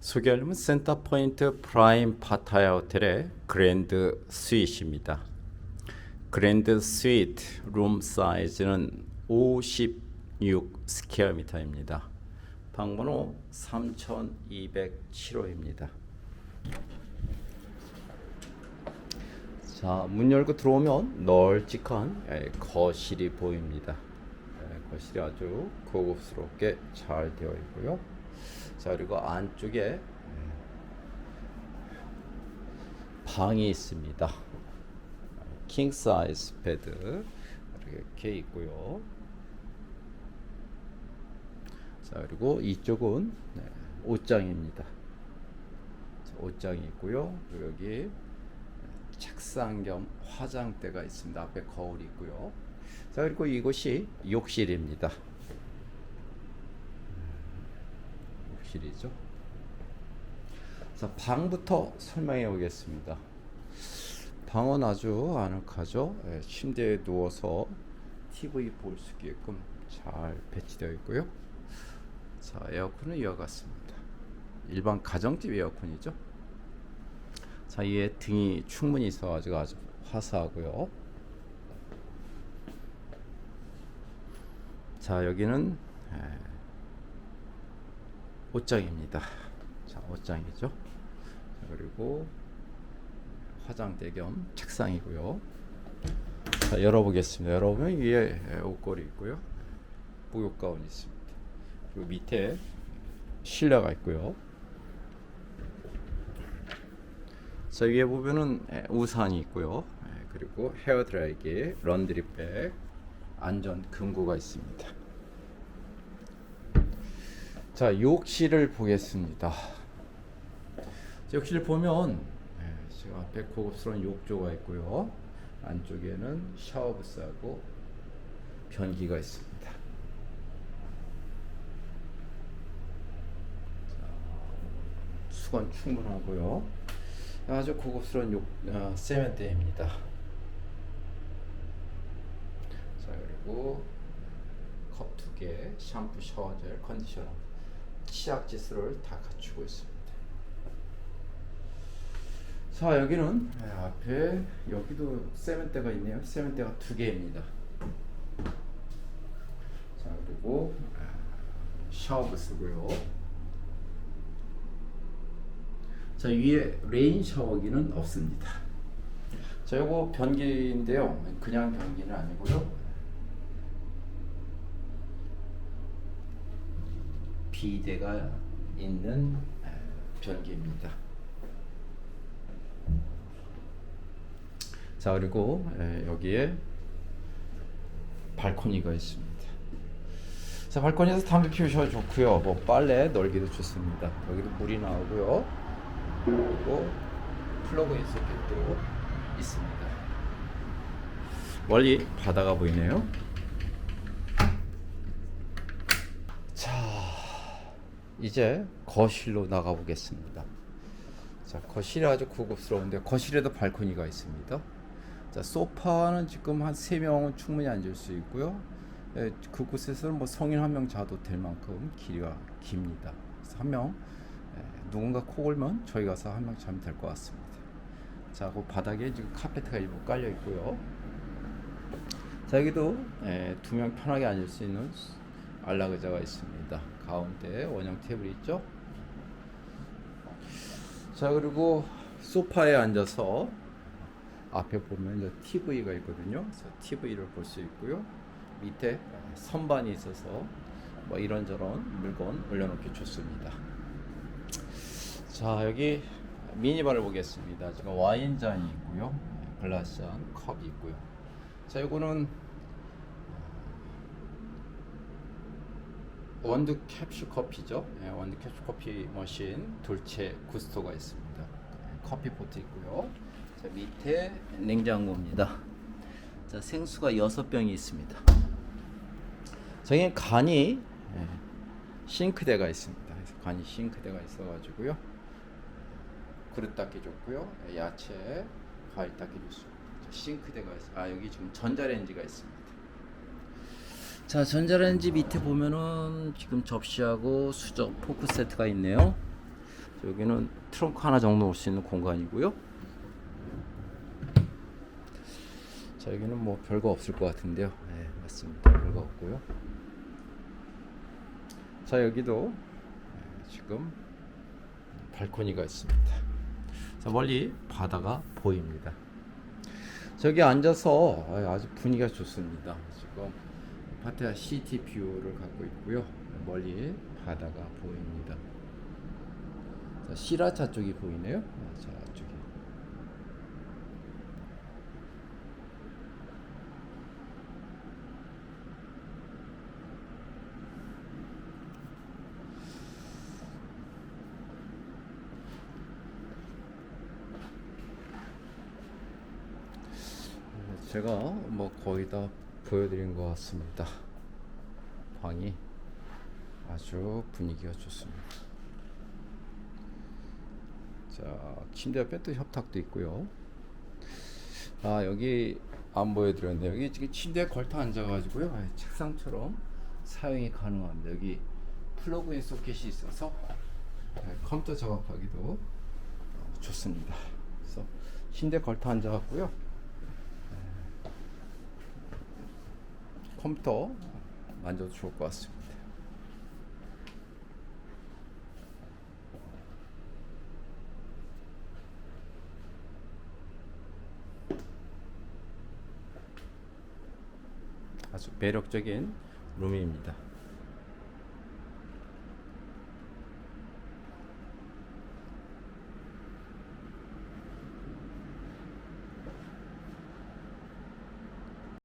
소개하려면 센터포인트 프라임 파타야 호텔의 그랜드 스윗입니다. 그랜드 스윗 룸 사이즈는 56 스퀘어미터입니다. 방번호 3207호입니다. 자, 문 열고 들어오면 널찍한 예, 거실이 보입니다. 예, 거실이 아주 고급스럽게 잘 되어 있고요. 자, 그리고 안쪽에 예, 방이 있습니다. 킹 사이즈 베드 이렇게 있고요. 자, 그리고 이쪽은 네, 옷장입니다. 자, 옷장이 있고요. 그리고 여기 책상 겸 화장대가 있습니다. 앞에 거울이 있고요. 자, 그리고 이곳이 욕실입니다. 욕실이죠. 자, 방부터 설명해 보겠습니다. 방은 아주 아늑하죠. 예, 침대에 누워서 TV 볼 수 있게끔 잘 배치되어 있고요. 자, 에어컨은 이와 같습니다. 일반 가정집 에어컨이죠. 자, 이에 등이 충분히 있어가지고 아주 화사하고요. 자, 여기는 에, 옷장입니다. 자, 옷장이죠. 자, 그리고 화장대 겸 책상이고요. 자, 열어보겠습니다. 열어보면 위에 에, 옷걸이 있고요. 목욕 가운이 있습니다. 그리고 밑에 실내가 있고요. 자 위에 보면은 에, 우산이 있고요. 에, 그리고 헤어 드라이기, 런드리백, 안전 금고가 있습니다. 자 욕실을 보겠습니다. 자, 욕실 보면 에, 지금 앞에 고급스러운 욕조가 있고요. 안쪽에는 샤워 부스하고 변기가 있습니다. 수건 충분하고요. 아주 고급스러운 욕, 어, 세면대입니다. 자 그리고 컵 두 개, 샴푸, 샤워젤, 컨디셔너, 치약 지수를 다 갖추고 있습니다. 자 여기는 네, 앞에 여기도 세면대가 있네요. 세면대가 두 개입니다. 자 그리고 아, 샤워 부스고요. 자 위에 레인 샤워기는 없습니다. 자 요거 변기인데요. 그냥 변기는 아니고요. 비대가 있는 에, 변기입니다. 자 그리고 에, 여기에 발코니가 있습니다. 자 발코니에서 담배 피우셔도 좋고요. 뭐 빨래 널기도 좋습니다. 여기도 물이 나오고요. 그리고 플러그 인서킷도 있습니다. 멀리 바다가 보이네요. 자, 이제 거실로 나가 보겠습니다. 자, 거실이 아주 고급스러운데 거실에도 발코니가 있습니다. 자, 소파는 지금 한세 명은 충분히 앉을 수 있고요. 예, 그곳에서는 뭐 성인 한 명 자도 될 만큼 길이가 깁니다. 한 명, 예, 누군가 코 골면 저희 가서 한 명 자면 될 것 같습니다. 자, 그 바닥에 지금 카페트가 일부 깔려 있고요. 자, 여기도 예, 두명 편하게 앉을 수 있는 안락 의자가 있습니다. 가운데 원형 테이블이 있죠. 자, 그리고 소파에 앉아서 앞에 보면 TV가 있거든요. 그래서 TV를 볼 수 있고요. 밑에 선반이 있어서 뭐 이런저런 물건 올려놓기 좋습니다. 자 여기 미니바를 보겠습니다. 지금 와인잔이 있고요, 글라스잔 컵이 있고요. 자 이거는 원두 캡슐 커피죠. 예, 원두 캡슐 커피 머신 돌체 구스토가 있습니다. 예, 커피 포트 있고요. 자 밑에 냉장고입니다. 자 생수가 여섯 병이 있습니다. 저기 간이 예, 싱크대가 있습니다. 그래서 간이 싱크대가 있어 가지고요. 그릇 닦기 좋고요. 예, 야채, 과일 닦기 좋습니다. 자, 싱크대가 있. 아 여기 지금 전자레인지가 있습니다. 자 전자레인지 밑에 보면은 지금 접시하고 수저 포크 세트가 있네요. 여기는 트렁크 하나 정도 놓을 수 있는 공간이고요. 자 여기는 뭐 별거 없을 것 같은데요. 네 맞습니다. 별거 없고요. 자 여기도 네, 지금 발코니가 있습니다. 자 멀리 바다가 보입니다. 저기 앉아서 아주 분위기가 좋습니다. 지금 파테아 시티 뷰를 갖고 있고요. 멀리 바다가 보입니다. 자, 시라차 쪽이 보이네요. 아, 저쪽이. 제가 뭐 거의 다 보여드린 것 같습니다. 방이 아주 분위기가 좋습니다. 자, 침대 옆에 또 협탁도 있고요. 아, 여기 안 보여드렸네요. 여기 지금 침대에 걸터 앉아가지고요. 아, 책상처럼 사용이 가능합니다. 여기 플러그인 소켓이 있어서 네, 컴퓨터 작업하기도 어, 좋습니다. 그래서 침대 걸터 앉아갖고요. 컴퓨터 만져도 좋을 것 같습니다. 아주 매력적인 룸입니다.